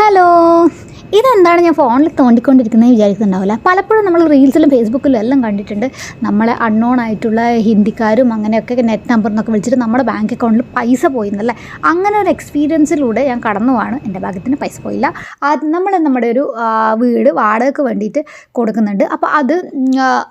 Hello. ഇതെന്താണ് ഞാൻ ഫോണിൽ തോണ്ടിക്കൊണ്ടിരിക്കുന്നത് വിചാരിക്കുന്നുണ്ടാവില്ല. പലപ്പോഴും നമ്മൾ റീൽസിലും ഫേസ്ബുക്കിലും എല്ലാം കണ്ടിട്ടുണ്ട്. നമ്മളെ അൺനോൺ ആയിട്ടുള്ള ഹിന്ദിക്കാരും അങ്ങനെയൊക്കെ നെറ്റ് നമ്പർ എന്നൊക്കെ വിളിച്ചിട്ട് നമ്മുടെ ബാങ്ക് അക്കൗണ്ടിൽ പൈസ പോയിന്നല്ലേ? അങ്ങനെ ഒരു എക്സ്പീരിയൻസിലൂടെ ഞാൻ കടന്നു പോവാണ് എന്റെ ഭാഗ്യത്തിന് പൈസ പോയില്ല. അത് നമ്മൾ നമ്മുടെ ഒരു വീട് വാടകയ്ക്ക് വേണ്ടിയിട്ട് കൊടുക്കുന്നുണ്ട്. അപ്പോൾ അത്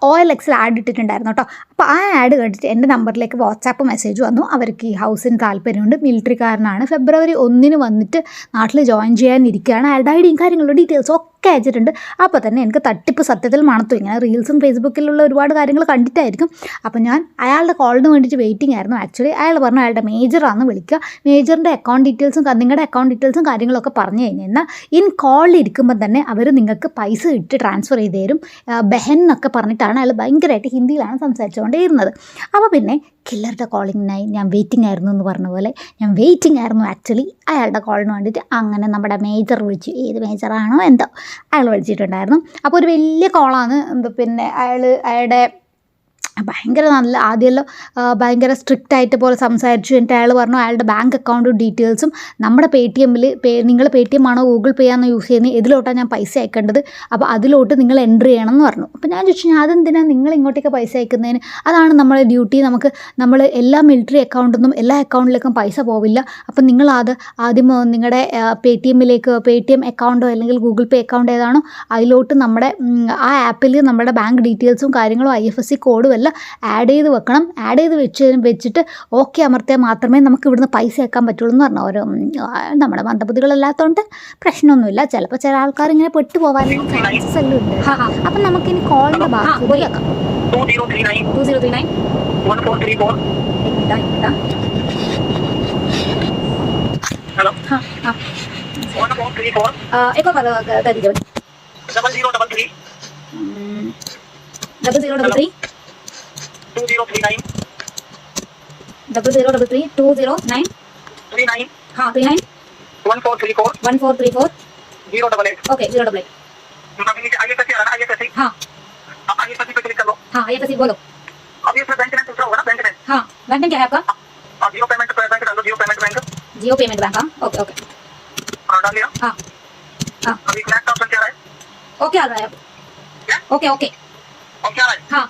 ഓ എൽ എക്സിൽ ആഡ് ഇട്ടിട്ടുണ്ടായിരുന്നു കേട്ടോ. അപ്പോൾ ആ ആഡ് കണ്ടിട്ട് എന്റെ നമ്പറിലേക്ക് വാട്സാപ്പ് മെസ്സേജ് വന്നു. അവർക്ക് ഈ ഹൗസിന് താല്പര്യമുണ്ട്. മിലിറ്ററിക്കാരനാണ് ഫെബ്രുവരി ഒന്നിന് വന്നിട്ട് നാട്ടിൽ ജോയിൻ ചെയ്യാനിരിക്കുകയാണ്. ആഡ് ഐ ഡിയും കാര്യങ്ങളുടെ ഡീറ്റെയിൽസ് ഒക്കെ അയച്ചിട്ടുണ്ട്. അപ്പോൾ തന്നെ എനിക്ക് തട്ടിപ്പ് സത്യത്തിൽ മണത്തു ഇങ്ങനെ റീൽസും ഫേസ്ബുക്കിലുള്ള ഒരുപാട് കാര്യങ്ങൾ കണ്ടിട്ടായിരിക്കും. അപ്പോൾ ഞാൻ അയാളുടെ കോളിന് വേണ്ടിയിട്ട് വെയിറ്റിംഗ് ആയിരുന്നു. ആക്ച്വലി അയാൾ പറഞ്ഞു അയാളുടെ മേജറാണെന്ന് വിളിക്കുക. മേജറിന്റെ അക്കൗണ്ട് ഡീറ്റെയിൽസും നിങ്ങളുടെ അക്കൗണ്ട് ഡീറ്റെയിൽസും കാര്യങ്ങളൊക്കെ പറഞ്ഞു കഴിഞ്ഞാൽ ഇൻ കോളിൽ ഇരിക്കുമ്പോൾ തന്നെ അവർ നിങ്ങൾക്ക് പൈസ ഇട്ട് ട്രാൻസ്ഫർ ചെയ്ത് തരും. ബെഹൻ എന്നൊക്കെ പറഞ്ഞിട്ടാണ് അയാൾ ഭയങ്കരമായിട്ട് ഹിന്ദിയിലാണ് സംസാരിച്ചുകൊണ്ടേ ഇരുന്നത് അപ്പോൾ പിന്നെ കില്ലറുടെ കോളിങ്ങിനായി ഞാൻ വെയിറ്റിംഗ് ആയിരുന്നു എന്ന് പറഞ്ഞ പോലെ ഞാൻ വെയിറ്റിംഗ് ആയിരുന്നു ആക്ച്വലി അയാളുടെ കോളിന് വേണ്ടിയിട്ട്. അങ്ങനെ നമ്മുടെ മേജർ വിളിച്ചു. ഏത് മേജറാണോ എന്തോ. അയാൾ വിളിച്ചിട്ടുണ്ടായിരുന്നു. അപ്പോൾ ഒരു വലിയ കോളാണ് എന്താ പിന്നെ അയാൾ അയാളുടെ ഭയങ്കര നല്ല ആദ്യമെല്ലാം ഭയങ്കര സ്ട്രിക്റ്റ് ആയിട്ട് പോലെ സംസാരിച്ചു എന്നിട്ട് അയാൾ പറഞ്ഞു അയാളുടെ ബാങ്ക് അക്കൗണ്ട് ഡീറ്റെയിൽസും നമ്മുടെ പേ ടി എമ്മിൽ പേ നിങ്ങൾ പേ ടി എം ആണോ ഗൂഗിൾ പേ ആണോ യൂസ് ചെയ്യുന്നത് ഇതിലോട്ടാണ് ഞാൻ പൈസ അയക്കേണ്ടത്. അപ്പോൾ അതിലോട്ട് നിങ്ങൾ എന്റർ ചെയ്യണം എന്ന് പറഞ്ഞു. അപ്പോൾ ഞാൻ ചോദിച്ചു ഞാൻ അതെന്തിനാണ് നിങ്ങൾ ഇങ്ങോട്ടേക്ക് പൈസ അയക്കുന്നതിന്? അതാണ് നമ്മുടെ ഡ്യൂട്ടി നമുക്ക് നമ്മൾ എല്ലാ മിലിറ്ററി അക്കൗണ്ടിൽ എല്ലാ അക്കൗണ്ടിലേക്കും പൈസ പോവില്ല. അപ്പം നിങ്ങൾ ആദ്യം നിങ്ങളുടെ പേ ടി എമ്മിലേക്ക് പേ ടി എം അക്കൗണ്ടോ അല്ലെങ്കിൽ ഗൂഗിൾ പേ അക്കൗണ്ട് ഏതാണോ അതിലോട്ട് നമ്മുടെ ആ ആപ്പിൽ നമ്മുടെ ബാങ്ക് ഡീറ്റെയിൽസും കാര്യങ്ങളും ഐ എഫ് എസ് സി കോഡും എല്ലാം ആഡ് ചെയ്ത് വെക്കണം ആഡ് ചെയ്ത് വെച്ച് വെച്ചിട്ട് ഓക്കെ അമർത്തിയാൽ മാത്രമേ നമുക്ക് ഇവിടുന്ന് പൈസ അയക്കാൻ പറ്റുള്ളൂ എന്ന് പറഞ്ഞു ഓരോ ഉം, ആ, നമ്മുടെ മന്ദബുദ്ധികളല്ലാത്തതുകൊണ്ട് പ്രശ്നമൊന്നുമില്ല ചിലപ്പോൾ ചില ആൾക്കാർ ഇങ്ങനെ പെട്ടു പോകാനുള്ള ചാൻസസ് എല്ലാം ഉണ്ട് हाँ हाँ അപ്പം നമുക്കിനി കോളിൻ്റെ ബാക്കി बोलिए। കേൾക്കാം two zero three nine two zero three nine one four three four एक मिनट एक मिनट हेलो हाँ हाँ वन फोर थ्री फोर आ, एक और कर कर- कर दीजिए double zero double three double zero double three two zero three nine double zero double three two zero nine three nine हाँ three nine one four three four one four three four zero double eight okay zero double eight आगे आ कैसे हाँ। आगे कैसे पे click कर लो। हाँ बोलो। अब ये बैंक में पूछ रहा होगा ना बैंक में? हाँ बैंक में क्या है आपका? जियो पेमेंट बैंक डाल दो Jio payment bank Jio payment bank हाँ। ओके ओके हाँ डाल दिया हाँ। हाँ। अभी नेक्स्ट ऑप्शन क्या है? ओके आ रहा है ओके ओके है हाँ ओके कर रहे हो? क्या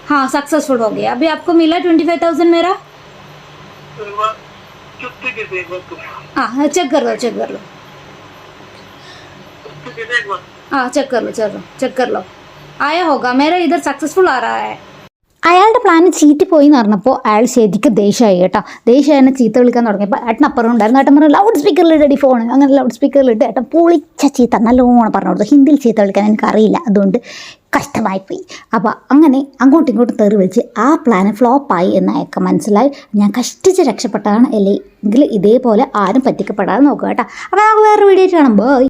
हाँ सक्सेसफुल हो गया। अभी आपको मिला ट्वेंटी फाइव थाउज़ेंड मेरा? हाँ चेक कर लो चेक कर लो। हाँ चेक कर लो चलो चेक कर लो। आया होगा, मेरा इधर सक्सेसफुल आ रहा है। അയാളുടെ പ്ലാൻ ചീറ്റ് പോയി എന്ന് പറഞ്ഞപ്പോൾ അയാൾ ശരിക്കും ദേഷ്യമായി കേട്ടോ. ദേഷ്യം എന്നെ ചീത്ത വിളിക്കാൻ തുടങ്ങിയപ്പോൾ ഏട്ടൻ അപ്പുറം ഉണ്ടായിരുന്നു. ഏട്ടൻ പറഞ്ഞു ലൗഡ് സ്പീക്കറിൽ ഇട്ടി ഫോൺ അങ്ങനെ ലൗഡ് സ്പീക്കറിൽ ഇട്ട് ഏട്ടൻ പൊളിച്ച ചീത്ത നല്ലോണം പറഞ്ഞു കൊടുത്തു. ഹിന്ദിയിൽ ചീത്ത വിളിക്കാൻ എനിക്കറിയില്ല. അതുകൊണ്ട് കഷ്ടമായിപ്പോയി. അപ്പോൾ അങ്ങനെ അങ്ങോട്ടും ഇങ്ങോട്ടും തെറി വെച്ച് ആ പ്ലാൻ ഫ്ലോപ്പായി എന്ന് അയാൾക്ക് മനസ്സിലായി. ഞാൻ കഷ്ടിച്ച് രക്ഷപ്പെട്ടതാണ് അല്ലെങ്കിൽ ഇതേപോലെ ആരും പറ്റിക്കപ്പെടാതെ നോക്കുക കേട്ടോ. അപ്പോൾ വേറൊരു വീഡിയോ കാണാം. ബൈ